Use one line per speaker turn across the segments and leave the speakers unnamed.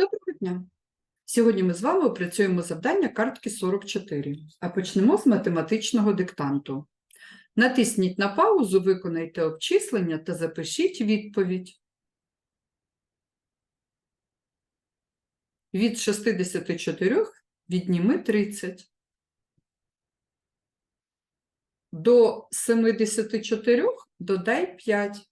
Доброго дня! Сьогодні ми з вами опрацюємо завдання картки 44, а почнемо з математичного диктанту. Натисніть на паузу, виконайте обчислення та запишіть відповідь. Від 64 відніми 30. До 74 додай 5.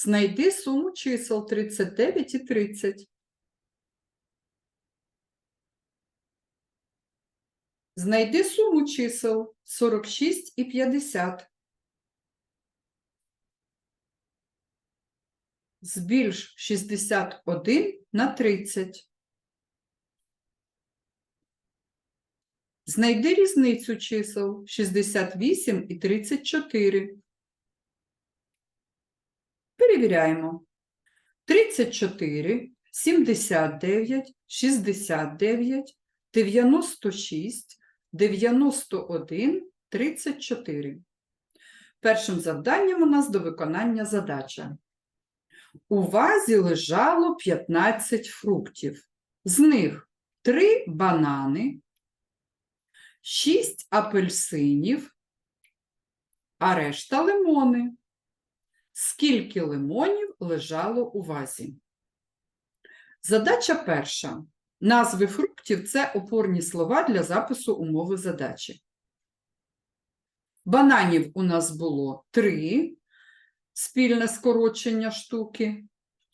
Знайди суму чисел 39 і 30. Знайди суму чисел 46 і 50. Збільш 61 на 30. Знайди різницю чисел 68 і 34. Перевіряємо. 34, 79, 69, 96, 91, 34. Першим завданням у нас до виконання задача. У вазі лежало 15 фруктів. З них 3 банани, 6 апельсинів, а решта лимони. Скільки лимонів лежало у вазі? Задача перша. Назви фруктів це опорні слова для запису умови задачі. Бананів у нас було 3, спільне скорочення штуки,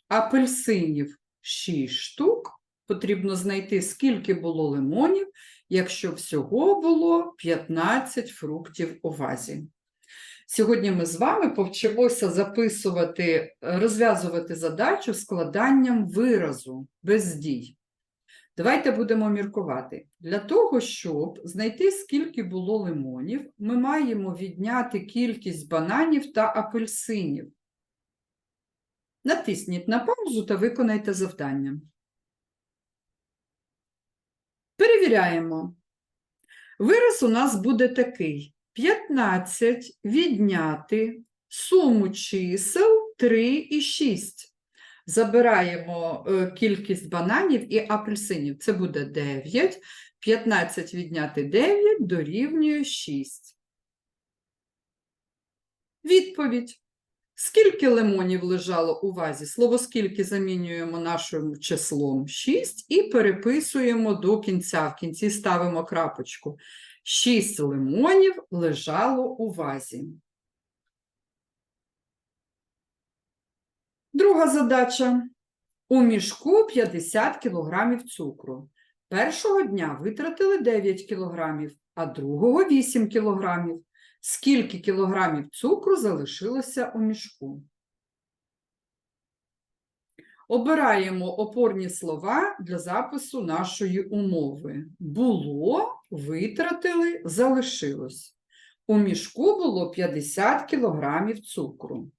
апельсинів 6 штук. Потрібно знайти, скільки було лимонів, якщо всього було 15 фруктів у вазі. Сьогодні ми з вами повчимося записувати, розв'язувати задачу складанням виразу без дій. Давайте будемо міркувати. Для того, щоб знайти, скільки було лимонів, ми маємо відняти кількість бананів та апельсинів. Натисніть на паузу та виконайте завдання. Перевіряємо. Вираз у нас буде такий. 15 відняти суму чисел 3 і 6. Забираємо е, кількість бананів і апельсинів. Це буде 9. 15 відняти 9 дорівнює 6. Відповідь. Скільки лимонів лежало у вазі? Слово скільки замінюємо нашим числом 6 і переписуємо до кінця. В кінці ставимо крапочку. 6 лимонів лежало у вазі. Друга задача. У мішку 50 кг цукру. Першого дня витратили 9 кг, а другого 8 кг. Скільки кілограмів цукру залишилося у мішку? Обираємо опорні слова для запису нашої умови. Було, витратили, залишилось. У мішку було 50 кілограмів цукру.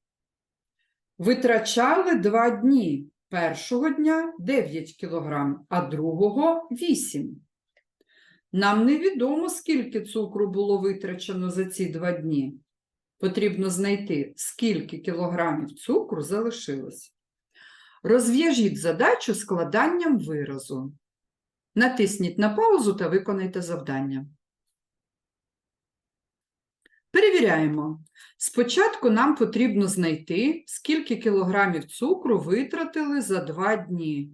Витрачали 2 дні. Першого дня 9 кілограм, а другого 8. Нам невідомо, скільки цукру було витрачено за ці два дні. Потрібно знайти, скільки кілограмів цукру залишилось. Розв'яжіть задачу складанням виразу. Натисніть на паузу та виконайте завдання. Перевіряємо. Спочатку нам потрібно знайти, скільки кілограмів цукру витратили за два дні,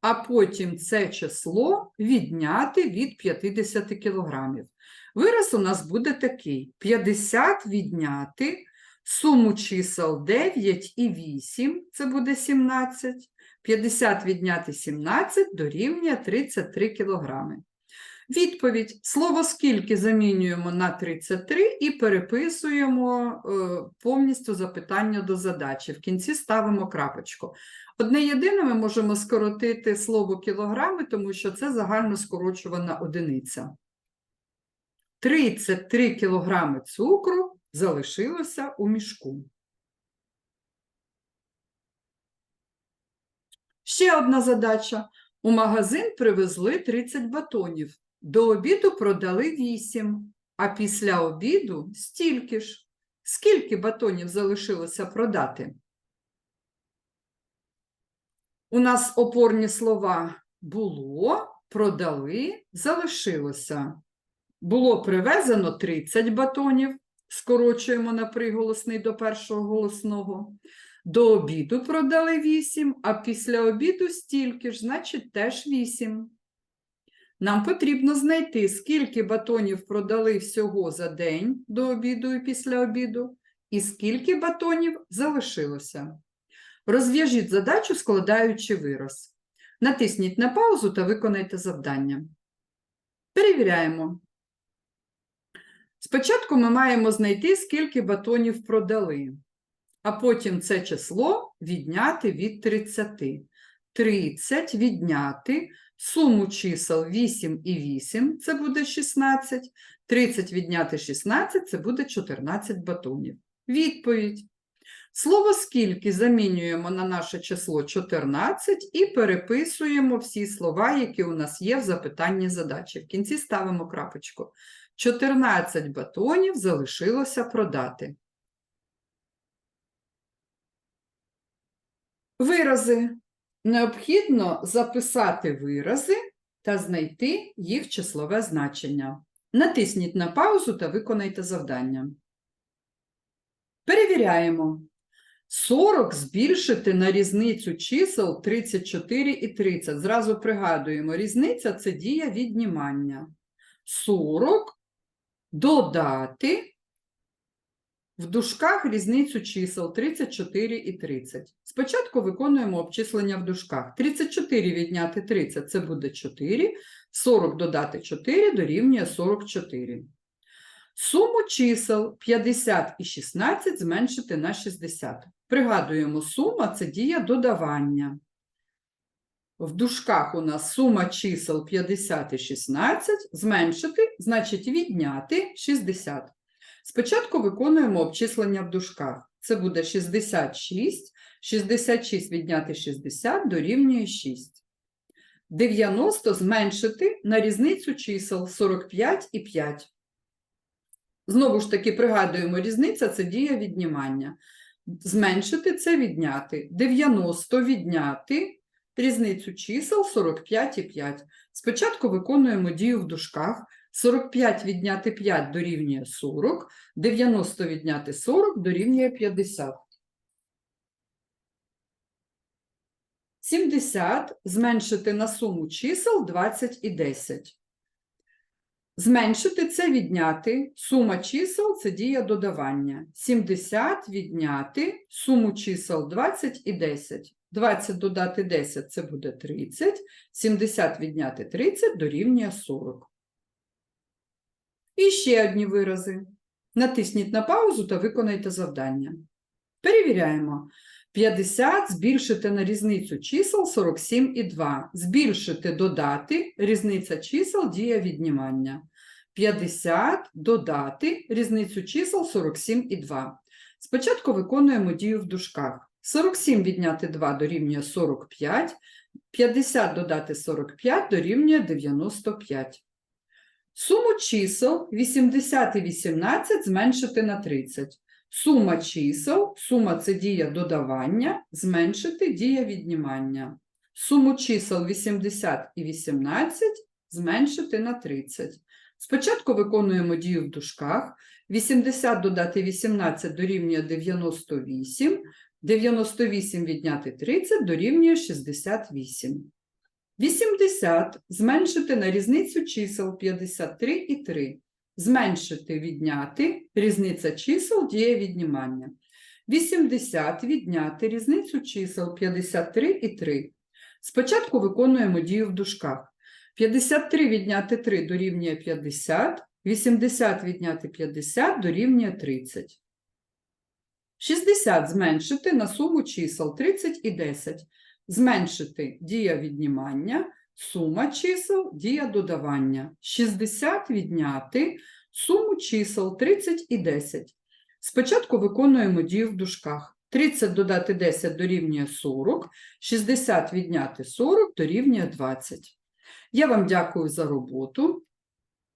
а потім це число відняти від 50 кілограмів. Вираз у нас буде такий: 50 відняти Суму чисел 9 і 8, це буде 17. 50 відняти 17 дорівнює 33 кілограми. Відповідь: слово скільки замінюємо на 33 і переписуємо е, повністю запитання до задачі. В кінці ставимо крапочку. Одне єдине ми можемо скоротити слово кілограми, тому що це загально скорочувана одиниця. 33 кілограми цукру залишилося у мішку. Ще одна задача. У магазин привезли 30 батонів. До обіду продали 8, а після обіду стільки ж. Скільки батонів залишилося продати? У нас опорні слова було, продали, залишилося. Було привезено 30 батонів, скорочуємо на приголосний до першого голосного. До обіду продали 8, а після обіду стільки ж, значить теж 8. Нам потрібно знайти, скільки батонів продали всього за день до обіду і після обіду, і скільки батонів залишилося. Розв'яжіть задачу, складаючи вираз. Натисніть на паузу та виконайте завдання. Перевіряємо. Спочатку ми маємо знайти, скільки батонів продали, а потім це число відняти від 30. 30 відняти суму чисел 8 і 8 це буде 16. 30 відняти 16 це буде 14 батонів. Відповідь. Слово скільки замінюємо на наше число 14 і переписуємо всі слова, які у нас є в запитанні задачі. В кінці ставимо крапочку. 14 батонів залишилося продати. Вирази. Необхідно записати вирази та знайти їх числове значення. Натисніть на паузу та виконайте завдання. Перевіряємо. 40 збільшити на різницю чисел 34 і 30. Зразу пригадуємо, різниця – це дія віднімання. 40 додати в дужках різницю чисел 34 і 30. Спочатку виконуємо обчислення в дужках. 34 відняти 30 – це буде 4, 40 додати 4 дорівнює 44. Суму чисел 50 і 16 зменшити на 60. Пригадуємо, сума – це дія додавання. В дужках у нас сума чисел 50 і 16, зменшити, значить відняти 60. Спочатку виконуємо обчислення в дужках. Це буде 66, 66 відняти 60 дорівнює 6. 90 зменшити на різницю чисел 45 і 5. Знову ж таки, пригадуємо, різниця – це дія віднімання. Зменшити – це відняти. 90 відняти різницю чисел 45 і 5. Спочатку виконуємо дію в дужках. 45 відняти 5 дорівнює 40, 90 відняти 40 дорівнює 50. 70 зменшити на суму чисел 20 і 10. Зменшити це відняти. Сума чисел це дія додавання. 70 відняти суму чисел 20 і 10. 20 додати 10 це буде 30. 70 відняти 30 дорівнює 40. І ще одні вирази. Натисніть на паузу та виконайте завдання. Перевіряємо. 50 збільшити на різницю чисел 47 і 2. Збільшити додати різниця чисел дія віднімання. 50 додати різницю чисел 47 і 2. Спочатку виконуємо дію в дужках. 47 відняти 2 дорівнює 45, 50 додати 45 дорівнює 95. Суму чисел 80 і 18 зменшити на 30. Сума чисел, сума це дія додавання, зменшити дія віднімання. Суму чисел 80 і 18 зменшити на 30. Спочатку виконуємо дію в дужках. 80 додати 18 дорівнює 98, 98 відняти 30 дорівнює 68. 80 зменшити на різницю чисел 53 і 3. Зменшити відняти різниця чисел діє віднімання. 80 відняти різницю чисел 53 і 3. Спочатку виконуємо дію в дужках. 53 відняти 3 дорівнює 50, 80 відняти 50 дорівнює 30. 60 зменшити на суму чисел 30 і 10. Зменшити дія віднімання, сума чисел, дія додавання. 60 відняти суму чисел 30 і 10. Спочатку виконуємо дію в дужках. 30 додати 10 дорівнює 40, 60 відняти 40 дорівнює 20. Я вам дякую за роботу.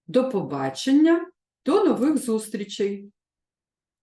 До побачення, до нових зустрічей!